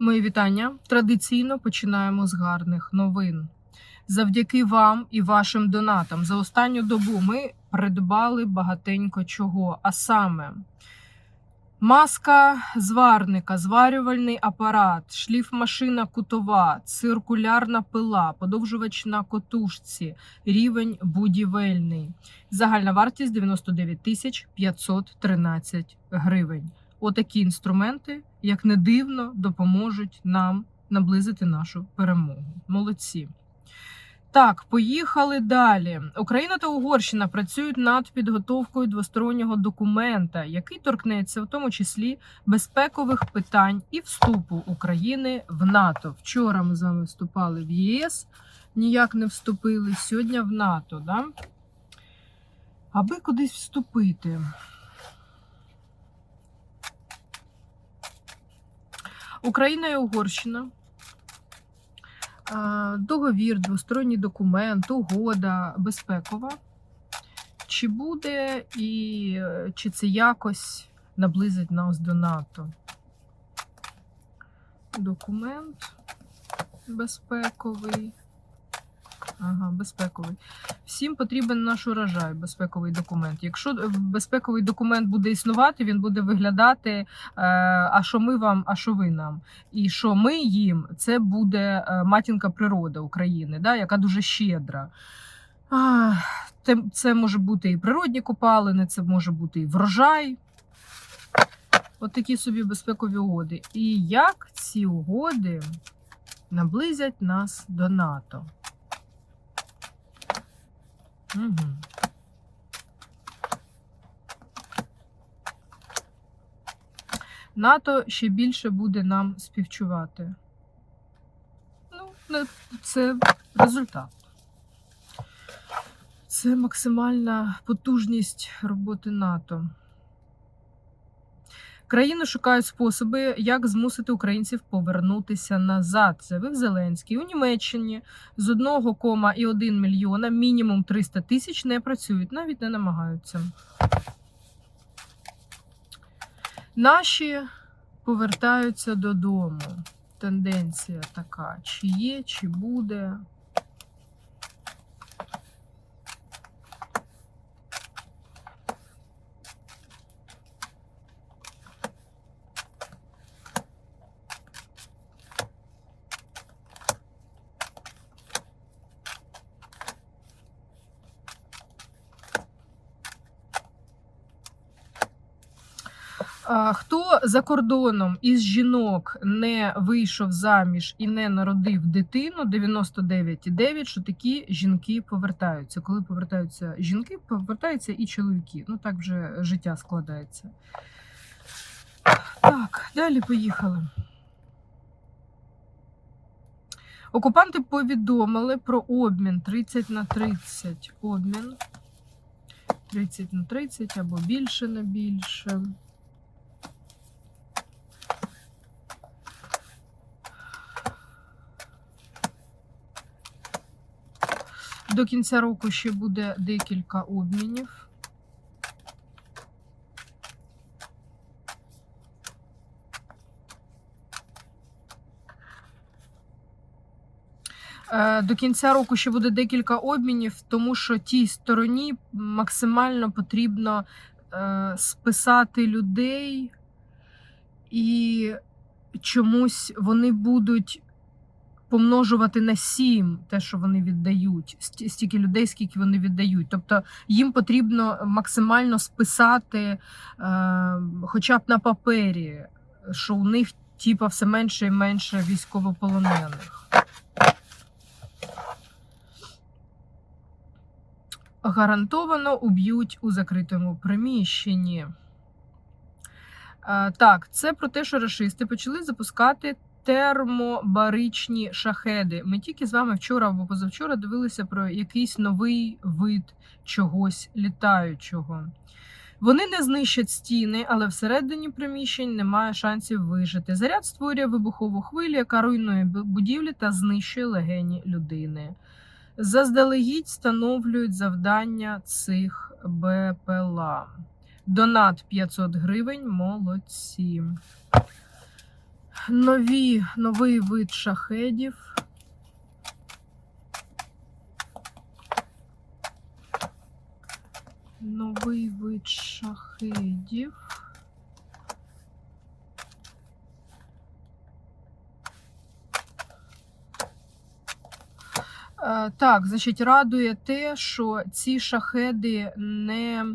Мої вітання. Традиційно починаємо з гарних новин. Завдяки вам і вашим донатам за останню добу ми придбали багатенько чого. А саме маска зварника, зварювальний апарат, шліфмашина кутова, циркулярна пила, подовжувач на котушці, рівень будівельний. Загальна вартість 99 тисяч 513 гривень. Отакі інструменти, як не дивно, допоможуть нам наблизити нашу перемогу. Молодці. Так, поїхали далі. Україна та Угорщина працюють над підготовкою двостороннього документа, який торкнеться в тому числі безпекових питань і вступу України в НАТО. Вчора ми з вами вступали в ЄС, ніяк не вступили. Сьогодні в НАТО. Да? Аби кудись вступити. Україна і Угорщина. Договір, двосторонній документ, угода безпекова. Чи буде і чи це якось наблизить нас до НАТО? Документ безпековий. Ага, безпековий. Всім потрібен наш урожай, безпековий документ. Якщо е, безпековий документ буде існувати, він буде виглядати, е, а що ми вам, а що ви нам. І що ми їм, це буде е, матінка природа України, да, яка дуже щедра. Це може бути і природні копалини, це може бути і врожай. От такі собі безпекові угоди. І як ці угоди наблизять нас до НАТО? Угу. НАТО ще більше буде нам співчувати. Ну, це результат. Це максимальна потужність роботи НАТО. Країни шукають способи, як змусити українців повернутися назад. Заявив Зеленський. У Німеччині з 1,1 мільйона мінімум 300 тисяч не працюють, навіть не намагаються. Наші повертаються додому. Тенденція така: чи є, чи буде. Хто за кордоном із жінок не вийшов заміж і не народив дитину, 99,9, що такі жінки повертаються. Коли повертаються жінки, повертаються і чоловіки. Ну так вже життя складається. Так, далі поїхали. Окупанти повідомили про обмін 30 на 30. Обмін 30 на 30 або більше на більше. До кінця року ще буде декілька обмінів. Е, До кінця року ще буде декілька обмінів, тому що тій стороні максимально потрібно е, списати людей, і чомусь вони будуть помножувати на сім те, що вони віддають, стільки людей, скільки вони віддають. Тобто їм потрібно максимально списати, е, хоча б на папері, що у них типа все менше і менше військовополонених. Гарантовано уб'ють у закритому приміщенні. Е, Так, це про те, що рашисти почали запускати термобаричні шахеди. Ми тільки з вами вчора або позавчора дивилися про якийсь новий вид чогось літаючого. Вони не знищать стіни, але всередині приміщень немає шансів вижити. Заряд створює вибухову хвилю, яка руйнує будівлі та знищує легені людини. Заздалегідь встановлюють завдання цих БПЛА. Донат 500 гривень. Молодці. Нові, новий вид шахедів. Новий вид шахедів. Е, Так, значить, радує те, що ці шахеди не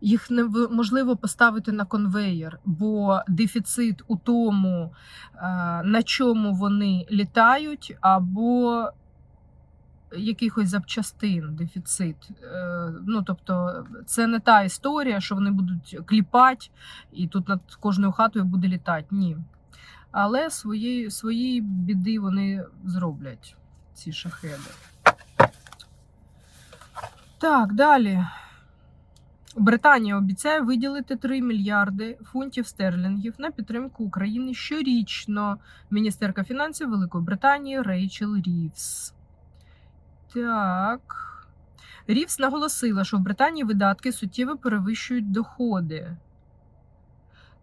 їх неможливо поставити на конвеєр, бо дефіцит у тому, е, на чому вони літають, або якихось запчастин дефіцит. Е, Ну, тобто, це не та історія, що вони будуть кліпати, і тут над кожною хатою буде літати. Ні. Але свої, свої біди вони зроблять, ці шахеди. Так, далі. Британія обіцяє виділити 3 мільярди фунтів стерлінгів на підтримку України щорічно. Міністерка фінансів Великої Британії Рейчел Рівс. Так. Рівс наголосила, що в Британії видатки суттєво перевищують доходи.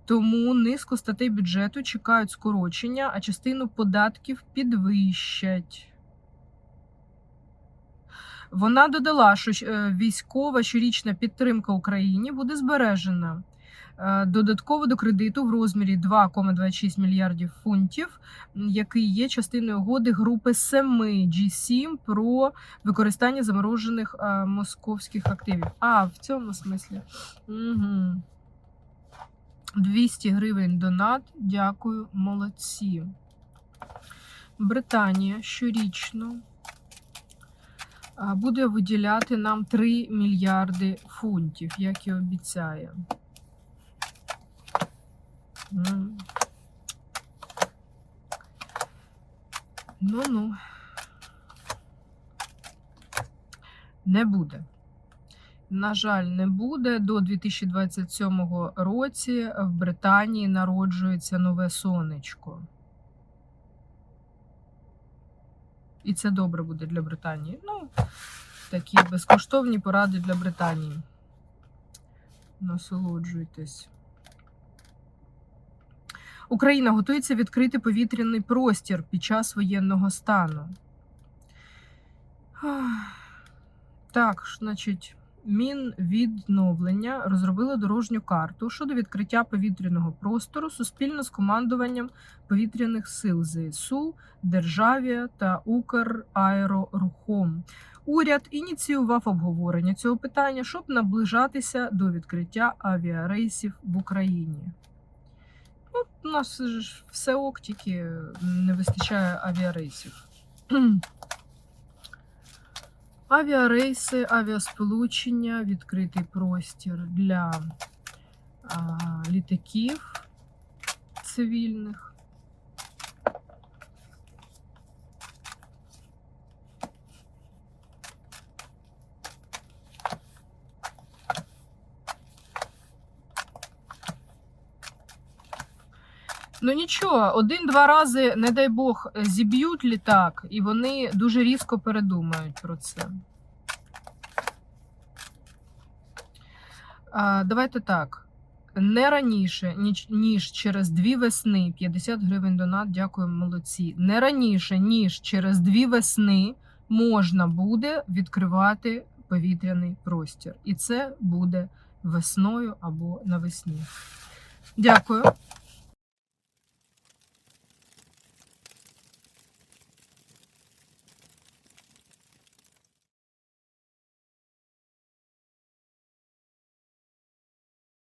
Тому низку статей бюджету чекають скорочення, а частину податків підвищать. Вона додала, що е, військова щорічна підтримка Україні буде збережена. Е, Додатково до кредиту в розмірі 2,26 мільярдів фунтів, який є частиною угоди групи 7 G7 про використання заморожених е, московських активів. А, в цьому смислі. Угу. 200 гривень донат. Дякую, молодці. Британія щорічно буде виділяти нам 3 мільярди фунтів, як і обіцяє. Ну-ну. Не буде. На жаль, не буде. До 2027 році в Британії народжується нове сонечко. І це добре буде для Британії. Ну, такі безкоштовні поради для Британії. Насолоджуйтесь. Україна готується відкрити повітряний простір під час воєнного стану. Так, значить, Мінвідновлення розробило дорожню карту щодо відкриття повітряного простору суспільно з командуванням повітряних сил ЗСУ, Державія та Украерорухом. Уряд ініціював обговорення цього питання, щоб наближатися до відкриття авіарейсів в Україні. Ну, у нас ж все ок, тільки не вистачає авіарейсів. Авіарейси, авіасполучення, відкритий простір для а, літаків цивільних. Ну нічого, один-два рази, не дай Бог, зіб'ють літак, і вони дуже різко передумають про це. А, давайте так. Не раніше, ніж, ніж через дві весни 50 гривень донат, дякуємо, молодці. Не раніше, ніж через дві весни можна буде відкривати повітряний простір. І це буде весною або навесні. Дякую.